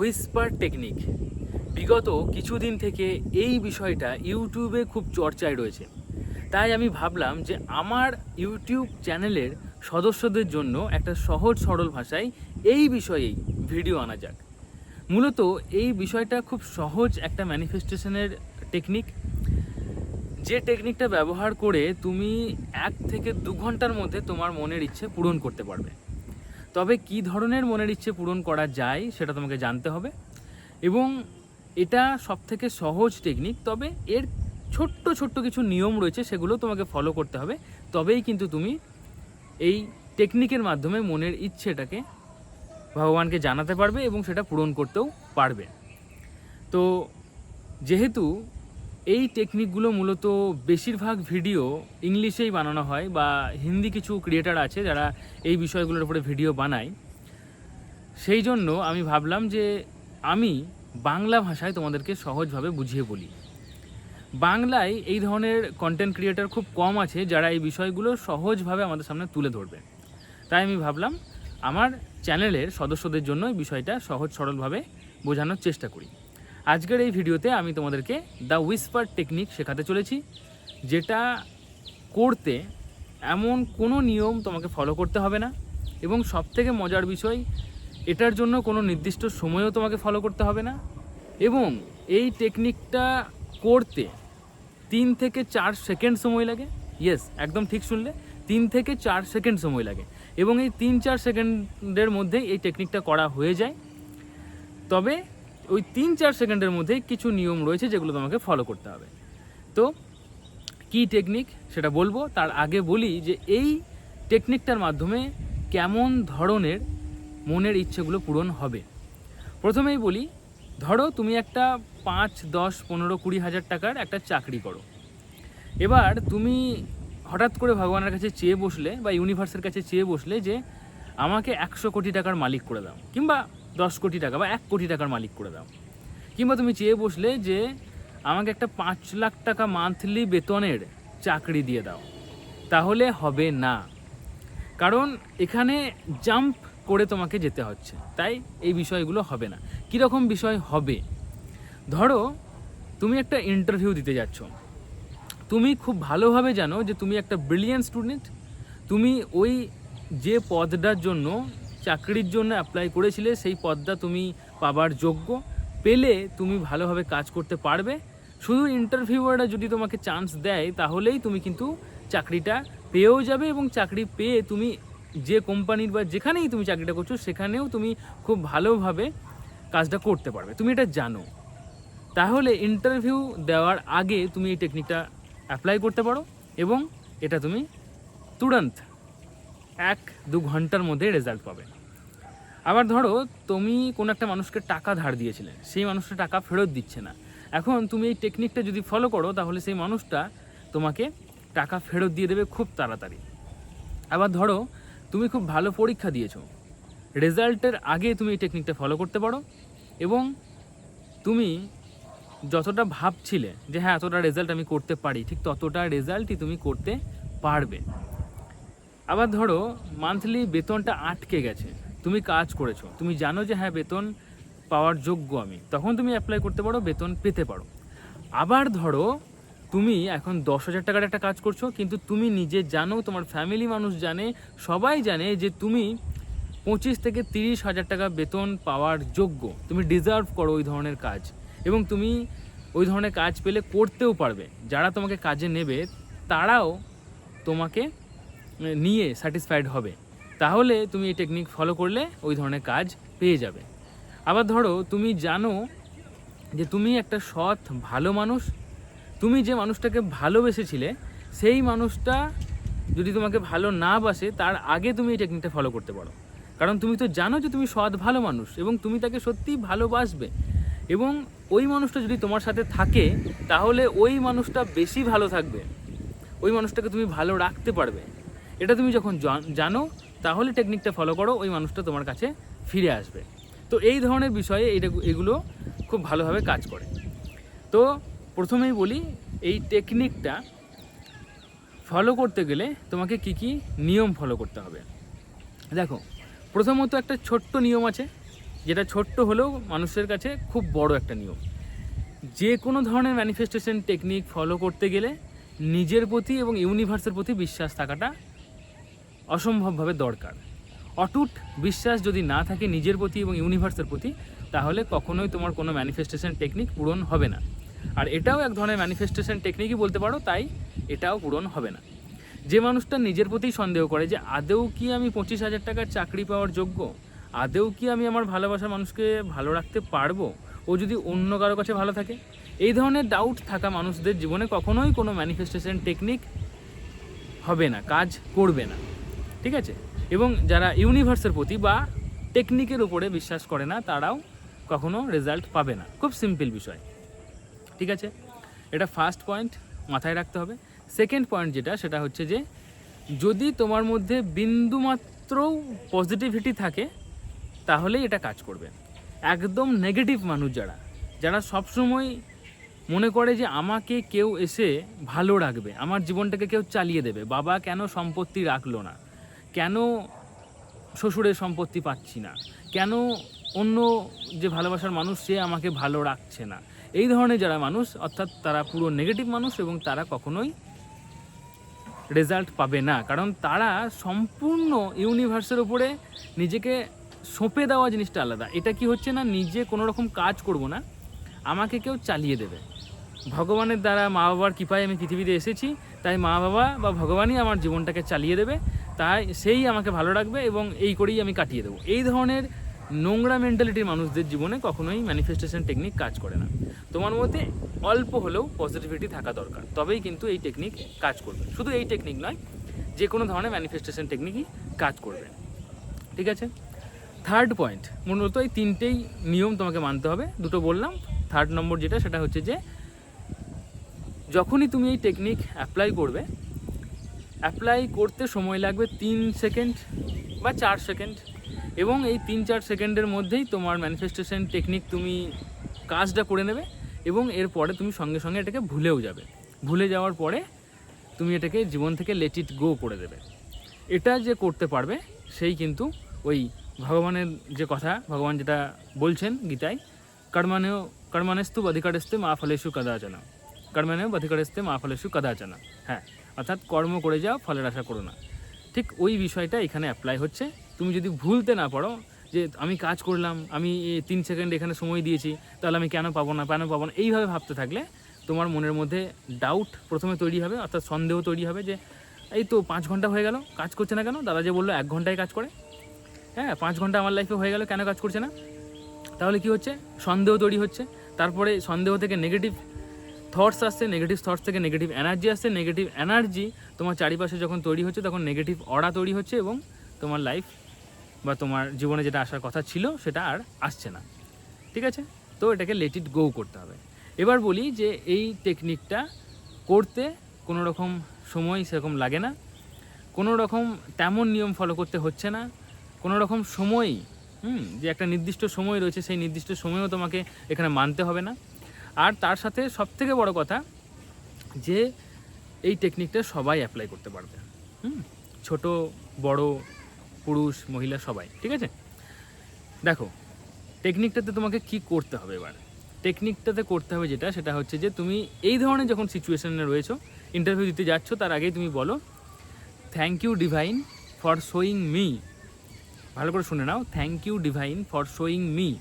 Whisper technique. বিগত কিছুদিন থেকে এই বিষয়টা ইউটিউবে খুব চর্চায় রয়েছে। তাই আমি ভাবলাম যে আমার ইউটিউব চ্যানেলের সদস্যদের জন্য একটা সহজ সরল ভাষায় এই বিষয়েই ভিডিও আনা যাক। মূলত এই বিষয়টা খুব সহজ একটা ম্যানিফেস্টেশনের টেকনিক যে টেকনিকটা ব্যবহার করে তুমি এক থেকে দু ঘণ্টার মধ্যে তোমার মনের ইচ্ছে পূরণ করতে পারবে। তবে কি ধরনের মনের ইচ্ছে পূরণ করা যায় সেটা তোমাকে জানতে হবে। এবং এটা সব থেকে সহজ টেকনিক তবে এর ছোট্ট ছোট্ট কিছু নিয়ম রয়েছে সেগুলো তোমাকে ফলো করতে হবে। তবেই কিন্তু তুমি এই টেকনিকের মাধ্যমে মনের ইচ্ছেটাকে ভগবানকে জানাতে পারবে এবং সেটা পূরণ করতেও পারবে। তো যেহেতু এই টেকনিকগুলো মূলত বেশিরভাগ ভিডিও ইংলিশেই বানানো হয় বা হিন্দি কিছু ক্রিয়েটার আছে যারা এই বিষয়গুলোর উপরে ভিডিও বানায়। সেই জন্য আমি ভাবলাম যে আমি বাংলা ভাষায় তোমাদেরকে সহজভাবে বুঝিয়ে বলি। বাংলায় এই ধরনের কন্টেন্ট ক্রিয়েটার খুব কম আছে যারা এই বিষয়গুলো সহজভাবে আমাদের সামনে তুলে ধরবে। তাই আমি ভাবলাম, আমার চ্যানেলের সদস্যদের জন্য এই বিষয়টা সহজ সরলভাবে বোঝানোর চেষ্টা করি। আজকের এই ভিডিওতে আমি তোমাদেরকে দ্য উইসপার টেকনিক শেখাতে চলেছি, যেটা করতে এমন কোনো নিয়ম তোমাকে ফলো করতে হবে না এবং সবথেকে মজার বিষয়, এটার জন্য কোনো নির্দিষ্ট সময়ও তোমাকে ফলো করতে হবে না এবং এই টেকনিকটা করতে তিন থেকে চার সেকেন্ড সময় লাগে। ইয়েস একদম ঠিক শুনলে, তিন থেকে চার সেকেন্ড সময় লাগে এবং এই তিন চার সেকেন্ডের মধ্যে এই টেকনিকটা করা হয়ে যায়। তবে ওই তিন চার সেকেন্ডের মধ্যে কিছু নিয়ম রয়েছে যেগুলো তোমাকে ফলো করতে হবে। তো, কী টেকনিক সেটা বলব? তার আগে বলি যে এই টেকনিকটার মাধ্যমে কেমন ধরনের মনের ইচ্ছেগুলো পূরণ হবে। প্রথমেই বলি, ধরো তুমি একটা পাঁচ, দশ, পনেরো, কুড়ি হাজার টাকার একটা চাকরি করো। এবার তুমি হঠাৎ করে ভগবানের কাছে চেয়ে বসলে বা ইউনিভার্সের কাছে চেয়ে বসলে যে, আমাকে একশো কোটি টাকার মালিক করে দাও। কিংবা দশ কোটি টাকা বা এক কোটি টাকার মালিক করে দাও। কিংবা তুমি চেয়ে বসলে যে আমাকে একটা পাঁচ লাখ টাকা মান্থলি বেতনের চাকরি দিয়ে দাও। তাহলে হবে না। কারণ এখানে জাম্প করে তোমাকে যেতে হচ্ছে। তাই এই বিষয়গুলো হবে না। কীরকম বিষয় হবে? ধরো, তুমি একটা ইন্টারভিউ দিতে যাচ্ছ। তুমি খুব ভালোভাবে জানো যে তুমি একটা ব্রিলিয়েন্ট স্টুডেন্ট তুমি ওই যে পদটার জন্য চাকরির জন্য অ্যাপ্লাই করেছিলে, সেই পদটা তুমি পাবার যোগ্য। পেলে তুমি ভালোভাবে কাজ করতে পারবে। শুধু ইন্টারভিউয়াররা যদি তোমাকে চান্স দেয়, তাহলেই তুমি কিন্তু চাকরিটা পেয়েও যাবে এবং চাকরি পেয়ে তুমি যে কোম্পানির বা যেখানেই তুমি চাকরিটা করছ, সেখানেও তুমি খুব ভালোভাবে কাজটা করতে পারবে। তুমি এটা জানো। তাহলে ইন্টারভিউ দেওয়ার আগে তুমি এই টেকনিকটা অ্যাপ্লাই করতে পারো এবং এটা তুমি তুরন্ত এক দু ঘণ্টার মধ্যে রেজাল্ট পাবে। আবার ধরো, তুমি কোনো একটা মানুষকে টাকা ধার দিয়েছিলে, সেই মানুষটা টাকা ফেরত দিচ্ছে না। এখন তুমি এই টেকনিকটা যদি ফলো করো, তাহলে সেই মানুষটা তোমাকে টাকা ফেরত দিয়ে দেবে খুব তাড়াতাড়ি। আবার ধরো, তুমি খুব ভালো পরীক্ষা দিয়েছ। রেজাল্টের আগে তুমি এই টেকনিকটা ফলো করতে পারো এবং তুমি যতটা ভাবছিলে যে হ্যাঁ এতটা রেজাল্ট আমি করতে পারি, ঠিক ততটা রেজাল্টই তুমি করতে পারবে। আবার ধরো মান্থলি বেতনটা আটকে গেছে। তুমি কাজ করেছ, তুমি জানো যে হ্যাঁ বেতন পাওয়ার যোগ্য আমি। তখন তুমি অ্যাপ্লাই করতে পারো, বেতন পেতে পারো। আবার ধরো, তুমি এখন দশ হাজার টাকার একটা কাজ করছ, কিন্তু তুমি নিজে জানো, তোমার ফ্যামিলি মানুষ জানে, সবাই জানে যে তুমি পঁচিশ থেকে তিরিশ হাজার টাকা বেতন পাওয়ার যোগ্য। তুমি ডিজার্ভ করো ওই ধরনের কাজ। এবং তুমি ওই ধরনের কাজ পেলে করতেও পারবে। যারা তোমাকে কাজে নেবে, তারাও তোমাকে নিয়ে স্যাটিসফাইড হবে। তাহলে তুমি এই টেকনিক ফলো করলে ওই ধরনের কাজ পেয়ে যাবে। আবার ধরো, তুমি জানো যে তুমি একটা সৎ, ভালো মানুষ। তুমি যে মানুষটাকে ভালোবেসেছিলে, সেই মানুষটা যদি তোমাকে ভালো না বাসে, তার আগে তুমি এই টেকনিকটা ফলো করতে পারো। কারণ তুমি তো জানো যে তুমি সৎ, ভালো মানুষ এবং তুমি তাকে সত্যিই ভালোবাসবে। এবং ওই মানুষটা যদি তোমার সাথে থাকে, তাহলে ওই মানুষটা বেশি ভালো থাকবে। ওই মানুষটাকে তুমি ভালো রাখতে পারবে। এটা তুমি যখন জান- তাহলে টেকনিকটা ফলো করো, ওই মানুষটা তোমার কাছে ফিরে আসবে। তো এই ধরনের বিষয়ে এটা এগুলো খুব ভালোভাবে কাজ করে। তো প্রথমেই বলি, এই টেকনিকটা ফলো করতে গেলে তোমাকে কি কি নিয়ম ফলো করতে হবে। দেখো, প্রথমত একটা ছোট্ট নিয়ম আছে, যেটা ছোট্ট হলেও মানুষের কাছে খুব বড় একটা নিয়ম। যে কোনো ধরনের ম্যানিফেস্টেশন টেকনিক ফলো করতে গেলে নিজের প্রতি এবং ইউনিভার্সের প্রতি বিশ্বাস থাকাটা অসম্ভবভাবে দরকার। অটুট বিশ্বাস যদি না থাকে নিজের প্রতি এবং ইউনিভার্সের প্রতি, তাহলে কখনোই তোমার কোনো ম্যানিফেস্টেশন টেকনিক পূরণ হবে না। আর এটাও এক ধরনের ম্যানিফেস্টেশন টেকনিকই বলতে পারো, তাই এটাও পূরণ হবে না। যে মানুষটা নিজের প্রতি সন্দেহ করে যে, আদেও কি আমি পঁচিশ হাজার টাকার চাকরি পাওয়ার যোগ্য? আদেও কি আমি আমার ভালোবাসার মানুষকে ভালো রাখতে পারব? ও যদি অন্য কারও কাছে ভালো থাকে? এই ধরনের ডাউট থাকা মানুষদের জীবনে কখনোই কোনো ম্যানিফেস্টেশন টেকনিক হবে না, কাজ করবে না। ঠিক আছে? এবং যারা ইউনিভার্সের প্রতি বা টেকনিকের উপরে বিশ্বাস করে না, তারাও কখনো রেজাল্ট পাবে না। খুব সিম্পল বিষয়। ঠিক আছে? এটা ফার্স্ট পয়েন্ট মাথায় রাখতে হবে। সেকেন্ড পয়েন্ট যেটা, সেটা হচ্ছে যে, যদি তোমার মধ্যে বিন্দুমাত্রও পজিটিভিটি থাকে, তাহলেই এটা কাজ করবে। একদম নেগেটিভ মানুষ যারা যারা সবসময় মনে করে যে, আমাকে কেউ এসে ভালো রাখবে, আমার জীবনটাকে কেউ চালিয়ে দেবে, বাবা কেন সম্পত্তি রাখল না? কেন শ্বশুরের সম্পত্তি পাচ্ছি না? কেন অন্য যে ভালোবাসার মানুষ, সে আমাকে ভালো রাখছে না? এই ধরনের যারা মানুষ, অর্থাৎ তারা পুরো নেগেটিভ মানুষ এবং তারা কখনোই রেজাল্ট পাবে না। কারণ তারা সম্পূর্ণ ইউনিভার্সের উপরে নিজেকে সঁপে দেওয়া জিনিসটা আলাদা। এটা কি হচ্ছে না, নিজে কোনো রকম কাজ করব না, আমাকে কেউ চালিয়ে দেবে। ভগবানের দ্বারা মা বাবার কৃপায় আমি পৃথিবীতে এসেছি, তাই মা বাবা বা ভগবানই আমার জীবনটাকে চালিয়ে দেবে। তাই সেই আমাকে ভালো রাখবে এবং এই করেই আমি কাটিয়ে দেবো। এই ধরনের নোংরা মেন্টালিটির মানুষদের জীবনে কখনোই ম্যানিফেস্টেশন টেকনিক কাজ করে না। তোমার মধ্যে অল্প হলেও পজিটিভিটি থাকা দরকার, তবেই কিন্তু এই টেকনিক কাজ করবে। শুধু এই টেকনিক নয় যে কোনো ধরনের ম্যানিফেস্টেশন টেকনিকই কাজ করবে। ঠিক আছে? থার্ড পয়েন্ট মূলত এই তিনটেই নিয়ম তোমাকে মানতে হবে। দুটো বললাম। থার্ড নম্বর যেটা, সেটা হচ্ছে যে, যখনই তুমি এই টেকনিক অ্যাপ্লাই করবে অ্যাপ্লাই করতে সময় লাগবে তিন সেকেন্ড বা চার সেকেন্ড এবং এই তিন চার সেকেন্ডের মধ্যেই তোমার ম্যানিফেস্টেশন টেকনিক তুমি কাজটা করে নেবে এবং এরপরে তুমি সঙ্গে সঙ্গে এটাকে ভুলেও যাবে। ভুলে যাওয়ার পরে তুমি এটাকে জীবন থেকে লেট ইট গো করে দেবে। এটা যে করতে পারবে, সেই কিন্তু ওই ভগবানের যে কথা, ভগবান যেটা বলছেন গীতায় কর্মানেও কর্মানেস্তু অধিকারেস্তে মা ফলেশু কদাচনা কর্মানেও অধিকারেস্তে মা ফলেশু কদাচনা হ্যাঁ। অর্থাৎ কর্ম করে যাও, ফলের আশা করো না। ঠিক ওই বিষয়টা এখানে অ্যাপ্লাই হচ্ছে। তুমি যদি ভুলতে না পারো যে আমি কাজ করলাম, আমি তিন সেকেন্ড এখানে সময় দিয়েছি, তাহলে আমি কেন পাবো না, কেন পাবো না, এইভাবে ভাবতে থাকলে তোমার মনের মধ্যে ডাউট প্রথমে তৈরি হবে, অর্থাৎ সন্দেহ তৈরি হবে যে, এই তো পাঁচ ঘণ্টা হয়ে গেল, কাজ করছে না কেন? দাদা যে বলল, এক ঘন্টায় কাজ করে। হ্যাঁ পাঁচ ঘণ্টা আমার লাইফে হয়ে গেল, কেন কাজ করছে না? তাহলে কি হচ্ছে? সন্দেহ তৈরি হচ্ছে। তারপরে সন্দেহ থেকে নেগেটিভ থটস আসছে নেগেটিভ থটস থেকে নেগেটিভ এনার্জি আসছে নেগেটিভ এনার্জি তোমার চারিপাশে যখন তৈরি হচ্ছে তখন নেগেটিভ অরা তৈরি হচ্ছে এবং তোমার লাইফ বা তোমার জীবনে যেটা আসার কথা ছিল সেটা আর আসছে না। ঠিক আছে? তো এটাকে লেট ইট গো করতে হবে। এবার বলি যে এই টেকনিকটা করতে কোনো রকম সময় সেরকম লাগে না। কোনো রকম তেমন নিয়ম ফলো করতে হচ্ছে না। কোনো রকম সময়, হুম, যে একটা নির্দিষ্ট সময় রয়েছে সেই নির্দিষ্ট সময়ও তোমাকে এখানে মানতে হবে না। আর তার সাথে সবথেকে বড় কথা যে এই টেকনিকটা সবাই অ্যাপ্লাই করতে পারবে। হুম? ছোট, বড়, পুরুষ, মহিলা, সবাই, ঠিক আছে? দেখো টেকনিকটাতে তোমাকে কি করতে হবে এবার? টেকনিকটাতে করতে হবে যেটা, সেটা হচ্ছে যে তুমি এই ধরনের যখন সিচুয়েশানে রয়েছো ইন্টারভিউ দিতে যাচ্ছ, তার আগেই তুমি বলো thank you divine for showing me ভালো করে শুনে নাও thank you divine for showing me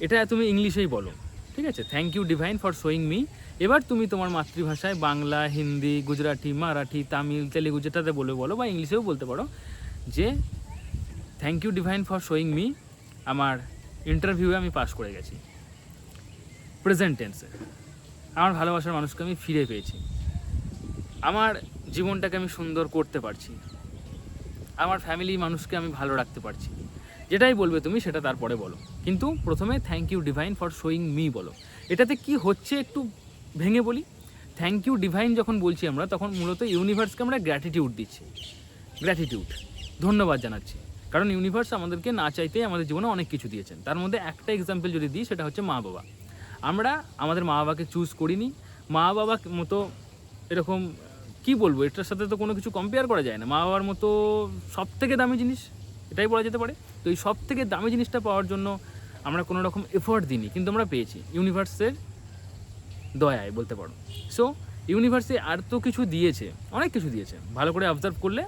এটা তুমি ইংলিশেই বলো। ঠিক আছে? Thank you divine for showing me এবার তুমি তোমার মাতৃভাষায় বাংলা, হিন্দি, গুজরাটি, মারাঠি, তামিল, তেলেগু যেটাতে বলে বলো বা ইংলিশেও বলতে পারো, যে thank you divine for showing me আমার ইন্টারভিউয়ে আমি পাশ করে গেছি। প্রেজেন্ট টেন্সে আমার ভালোবাসার মানুষকে আমি ফিরে পেয়েছি। আমার জীবনটাকে আমি সুন্দর করতে পারছি। আমার ফ্যামিলি মানুষকে আমি ভালো রাখতে পারছি। যেটাই বলবে তুমি, সেটা তারপরে বলো। কিন্তু প্রথমে thank you divine for showing me বলো। এটাতে কি হচ্ছে একটু ভেঙে বলি? থ্যাংক ইউ ডিভাইন যখন বলছি আমরা, তখন মূলত ইউনিভার্সকে আমরা গ্র্যাটিটিউড দিচ্ছি। গ্র্যাটিটিউড ধন্যবাদ জানাচ্ছি। কারণ ইউনিভার্স আমাদেরকে না চাইতেই আমাদের জীবনে অনেক কিছু দিয়েছেন। তার মধ্যে একটা এক্সাম্পল যদি দিই, সেটা হচ্ছে মা বাবা আমরা আমাদের মা বাবাকে চুজ করিনি। মা বাবা মতো এরকম, কি বলব, এটার সাথে তো কোনো কিছু কম্পেয়ার করা যায় না। মা বাবার মতো সব থেকে দামি জিনিস, এটাই বলা যেতে পারে। এই সব থেকে দামি জিনিসটা পাওয়ার জন্য আমরা কোনো রকম এফোর্ট দিইনি, কিন্তু আমরা পেয়েছি। ইউনিভার্সের দয়ায় বলতে পারো। সো ইউনিভার্সে আর তো কিছু দিয়েছে, অনেক কিছু দিয়েছে। ভালো করে অবজার্ভ করলে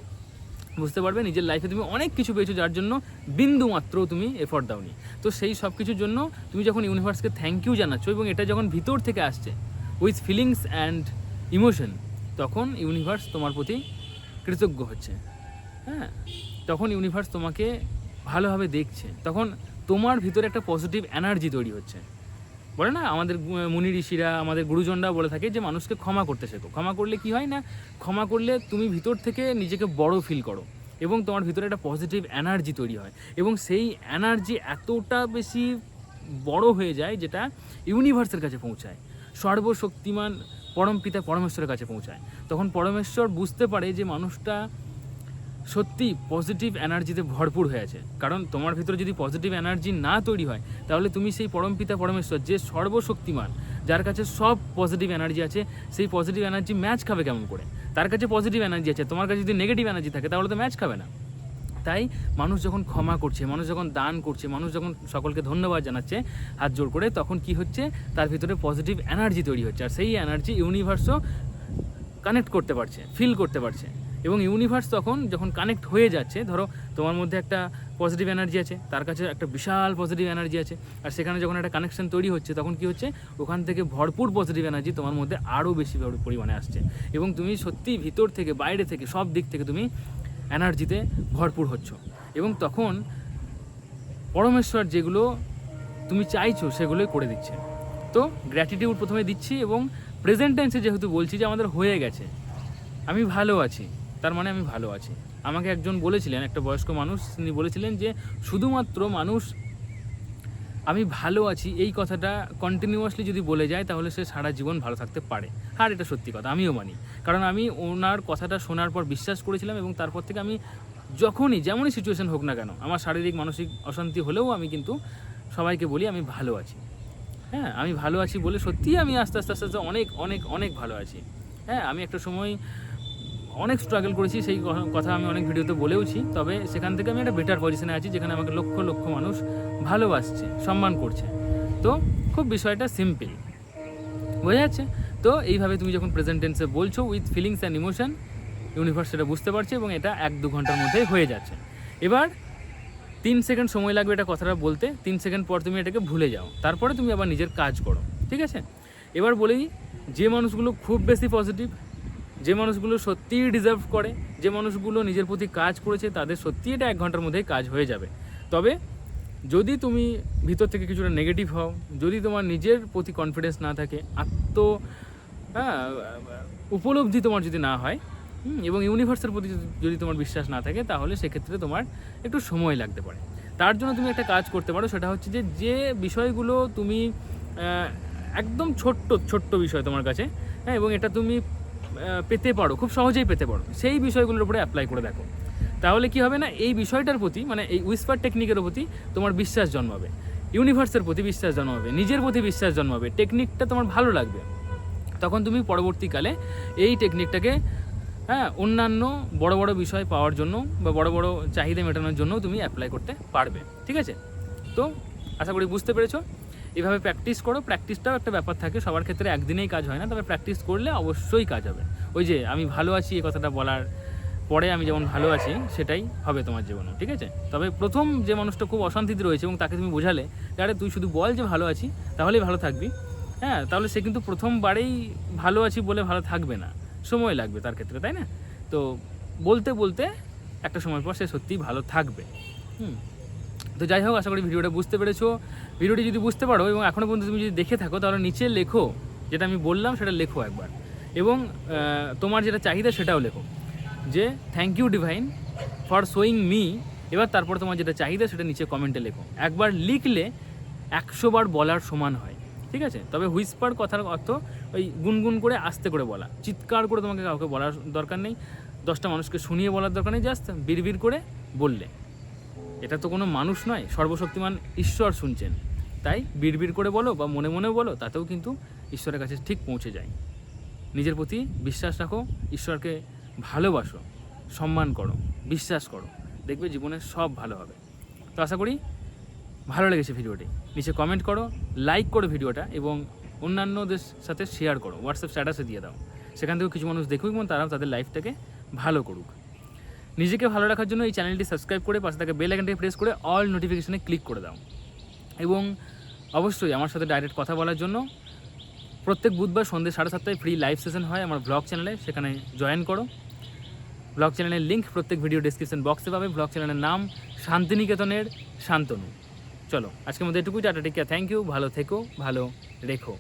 বুঝতে পারবে নিজের লাইফে তুমি অনেক কিছু পেয়েছ যার জন্য বিন্দু মাত্র তুমি এফোর্ট দাওনি। তো সেই সব কিছুর জন্য তুমি যখন ইউনিভার্সকে থ্যাংক ইউ জানাচ্ছ এবং এটা যখন ভিতর থেকে আসছে উইথ ফিলিংস অ্যান্ড ইমোশন তখন ইউনিভার্স তোমার প্রতি কৃতজ্ঞ হচ্ছে। হ্যাঁ তখন ইউনিভার্স তোমাকে ভালোভাবে দেখছে, তখন তোমার ভিতরে একটা পজিটিভ এনার্জি তৈরি হচ্ছে। বলে না? আমাদের মুনি ঋষিরা, আমাদের গুরুজনরা বলে থাকে যে, মানুষকে ক্ষমা করতে শেখো। ক্ষমা করলে কি হয় না? ক্ষমা করলে তুমি ভিতর থেকে নিজেকে বড় ফিল করো এবং তোমার ভিতরে একটা পজিটিভ এনার্জি তৈরি হয় এবং সেই এনার্জি এতটা বেশি বড় হয়ে যায় যেটা ইউনিভার্সের কাছে পৌঁছায়। সর্বশক্তিমান পরম পিতা পরমেশ্বরের কাছে পৌঁছায়। তখন পরমেশ্বর বুঝতে পারে যে, মানুষটা সত্যি পজিটিভ এনার্জিতে ভরপুর হয়ে আছে। কারণ তোমার ভিতরে যদি পজিটিভ এনার্জি না তৈরি হয়, তাহলে তুমি সেই পরমপিতা পরমেশ্বর, যে সর্বশক্তিমান, যার কাছে সব পজিটিভ এনার্জি আছে, সেই পজিটিভ এনার্জি ম্যাচ খাবে কেমন করে? তার কাছে পজিটিভ এনার্জি আছে, তোমার কাছে যদি নেগেটিভ এনার্জি থাকে, তাহলে তো ম্যাচ খাবে না। তাই মানুষ যখন ক্ষমা করছে, মানুষ যখন দান করছে, মানুষ যখন সকলকে ধন্যবাদ জানাচ্ছে, হাত জোর করে, তখন কি হচ্ছে? তার ভিতরে পজিটিভ এনার্জি তৈরি হচ্ছে, আর সেই এনার্জি ইউনিভার্সও কানেক্ট করতে পারছে ফিল করতে পারছে। এবং ইউনিভার্স তখন যখন কানেক্ট হয়ে যাচ্ছে, ধরো তোমার মধ্যে একটা পজিটিভ এনার্জি আছে, তার কাছে একটা বিশাল পজিটিভ এনার্জি আছে, আর সেখানে যখন একটা কানেকশন তৈরি হচ্ছে, তখন কি হচ্ছে? ওখান থেকে ভরপুর পজিটিভ এনার্জি তোমার মধ্যে আরও বেশি পরিমাণে আসছে। এবং তুমি সত্যি ভিতর থেকে, বাইরে থেকে, সব দিক থেকে তুমি এনার্জিতে ভরপুর হচ্ছ। এবং তখন পরমেশ্বর যেগুলো তুমি চাইছো, সেগুলোই করে দিচ্ছে। তো গ্র্যাটিটিউড প্রথমে দিচ্ছি এবং প্রেজেন্ট টেন্সে যেহেতু বলছি যে আমাদের হয়ে গেছে, আমি ভালো আছি। তার মানে আমি ভালো আছি। আমাকে একজন বলেছিলেন, একটা বয়স্ক মানুষ, তিনি বলেছিলেন যে শুধুমাত্র মানুষ, আমি ভালো আছি, এই কথাটা কন্টিনিউয়াসলি যদি বলে যায়, তাহলে সে সারা জীবন ভালো থাকতে পারে। আর এটা সত্যি কথা, আমিও মানি। কারণ আমি ওনার কথাটা শোনার পর বিশ্বাস করেছিলাম এবং তারপর থেকে আমি যখনই, যেমনই সিচুয়েশান হোক না কেন, আমার শারীরিক, মানসিক অশান্তি হলেও আমি কিন্তু সবাইকে বলি আমি ভালো আছি। হ্যাঁ আমি ভালো আছি বলে সত্যিই আমি আস্তে আস্তে আস্তে আস্তে অনেক অনেক অনেক ভালো আছি। হ্যাঁ আমি একটা সময় অনেক স্ট্রাগল করেছি, সেই কথা আমি অনেক ভিডিওতে বলেওছি। তবে সেখান থেকে আমি একটা বেটার পজিশনে আছি, যেখানে আমাকে লক্ষ লক্ষ মানুষ ভালোবাসছে, সম্মান করছে। তো খুব বিষয়টা সিম্পল বোঝা যাচ্ছে? তো এইভাবে তুমি যখন প্রেজেন্ট টেন্সে বলছো with feelings and emotion universe সেটা বুঝতে পারছে এবং এটা এক দু ঘণ্টার মধ্যেই হয়ে যাচ্ছে। এবার তিন সেকেন্ড সময় লাগবে এটা কথাটা বলতে, তিন সেকেন্ড পর তুমি এটাকে ভুলে যাও। তারপরে তুমি আবার নিজের কাজ করো, ঠিক আছে? এবার বলি যে মানুষগুলো খুব বেশি পজিটিভ যে মানুষগুলো সত্যিই ডিজার্ভ করে, যে মানুষগুলো নিজের প্রতি কাজ করেছে, তাদের সত্যিই এটা এক ঘণ্টার মধ্যেই কাজ হয়ে যাবে। তবে যদি তুমি ভিতর থেকে কিছুটা নেগেটিভ হও, যদি তোমার নিজের প্রতি কনফিডেন্স না থাকে, আত্ম হ্যাঁ উপলব্ধি তোমার যদি না হয় এবং ইউনিভার্সের প্রতি যদি- তোমার বিশ্বাস না থাকে, তাহলে সেক্ষেত্রে তোমার একটু সময় লাগতে পারে। তার জন্য তুমি একটা কাজ করতে পারো, সেটা হচ্ছে যে যে বিষয়গুলো তুমি একদম ছোট্ট ছোট্ট বিষয় তোমার কাছে হ্যাঁ এবং এটা তুমি পেতে পারো, খুব সহজেই পেতে পারো। সেই বিষয়গুলোর উপরে অ্যাপ্লাই করে দেখো। তাহলে কি হবে না, এই বিষয়টার প্রতি মানে এই উইসপার টেকনিকের প্রতি তোমার বিশ্বাস জন্মাবে। ইউনিভার্সের প্রতি বিশ্বাস জন্মাবে, নিজের প্রতি বিশ্বাস জন্মাবে টেকনিকটা তোমার ভালো লাগবে। তখন তুমি পরবর্তীকালে এই টেকনিকটাকে হ্যাঁ অন্যান্য বড় বড় বিষয় পাওয়ার জন্য বা বড় বড় চাহিদা মেটানোর জন্য তুমি অ্যাপ্লাই করতে পারবে। ঠিক আছে? তো, আশা করি বুঝতে পেরেছ? এভাবে প্র্যাকটিস করো প্র্যাকটিসটাও একটা ব্যাপার থাকে, সবার ক্ষেত্রে একদিনেই কাজ হয় না, তবে প্র্যাকটিস করলে অবশ্যই কাজ হবে। ওই যে আমি ভালো আছি এই কথাটা বলার পরে আমি যেমন ভালো আছি, সেটাই হবে তোমার জীবনে, ঠিক আছে? তবে প্রথম যে মানুষটা খুব অশান্তিতে রয়েছে এবং তাকে তুমি বোঝালে আরে, তুই শুধু বল যে ভালো আছি, তাহলেই ভালো থাকবি। হ্যাঁ তাহলে সে কিন্তু প্রথমবারেই ভালো আছি বলে ভালো থাকবে না। সময় লাগবে তার ক্ষেত্রে, তাই না? তো বলতে বলতে একটা সময় পর সে সত্যিই ভালো থাকবে। হুম। তো যাই হোক, আশা করি ভিডিওটা বুঝতে পেরেছ। ভিডিওটি যদি বুঝতে পারো এবং এখনও পর্যন্ত তুমি যদি দেখে থাকো, তাহলে নিচে লেখো, যেটা আমি বললাম সেটা লেখো একবার। এবং তোমার যেটা চাহিদা সেটাও লেখো, যে thank you divine for showing me এবার তারপর তোমার যেটা চাহিদা সেটা নিচে কমেন্টে লেখো। একবার লিখলে একশো বার বলার সমান হয়, ঠিক আছে? তবে হুইসপার কথার অর্থ ওই গুনগুন করে আস্তে করে বলা। চিৎকার করে তোমাকে কাউকে বলার দরকার নেই। দশটা মানুষকে শুনিয়ে বলার দরকার নেই জাস্ট বিড়বিড় করে বললে। এটা তো কোনো মানুষ নয়, সর্বশক্তিমান ঈশ্বর শুনছেন। তাই বিড়বিড় করে বলো বা মনে মনে বলো, তাতেও কিন্তু ঈশ্বরের কাছে ঠিক পৌঁছে যায়। নিজের প্রতি বিশ্বাস রাখো, ঈশ্বরকে ভালোবাসো, সম্মান করো, বিশ্বাস করো, দেখবে জীবনে সব ভালো হবে। তো আশা করি ভালো লেগেছে ভিডিওটি। নিচে কমেন্ট করো লাইক করো ভিডিওটা এবং অন্যান্যদের সাথে শেয়ার করো হোয়াটসঅ্যাপ স্ট্যাটাসে দিয়ে দাও। সেখান থেকেও কিছু মানুষ দেখুক এবং তারাও তাদের লাইফটাকে ভালো করুক। নিজেকে ভালো রাখার জন্য এই চ্যানেলটি সাবস্ক্রাইব করে পাশে থাকা বেল আইকনটি প্রেস করে অল নোটিফিকেশনে ক্লিক করে দাও। এবং অবশ্যই আমার সাথে ডাইরেক্ট কথা বলার জন্য প্রত্যেক বুধবার সন্ধ্যে সাড়ে সাতটায় ফ্রি লাইভ সেশন হয় আমার ব্লগ চ্যানেলে সেখানে জয়েন করো। ব্লগ চ্যানেলের লিঙ্ক প্রত্যেক ভিডিও ডিসক্রিপশন বক্সে পাবে। ব্লগ চ্যানেলের নাম শান্তিনিকেতনের শান্তনু। চলো, আজকের মধ্যে এটুকুই, টাটা টিকা থ্যাংক ইউ ভালো থেকো, ভালো রেখো।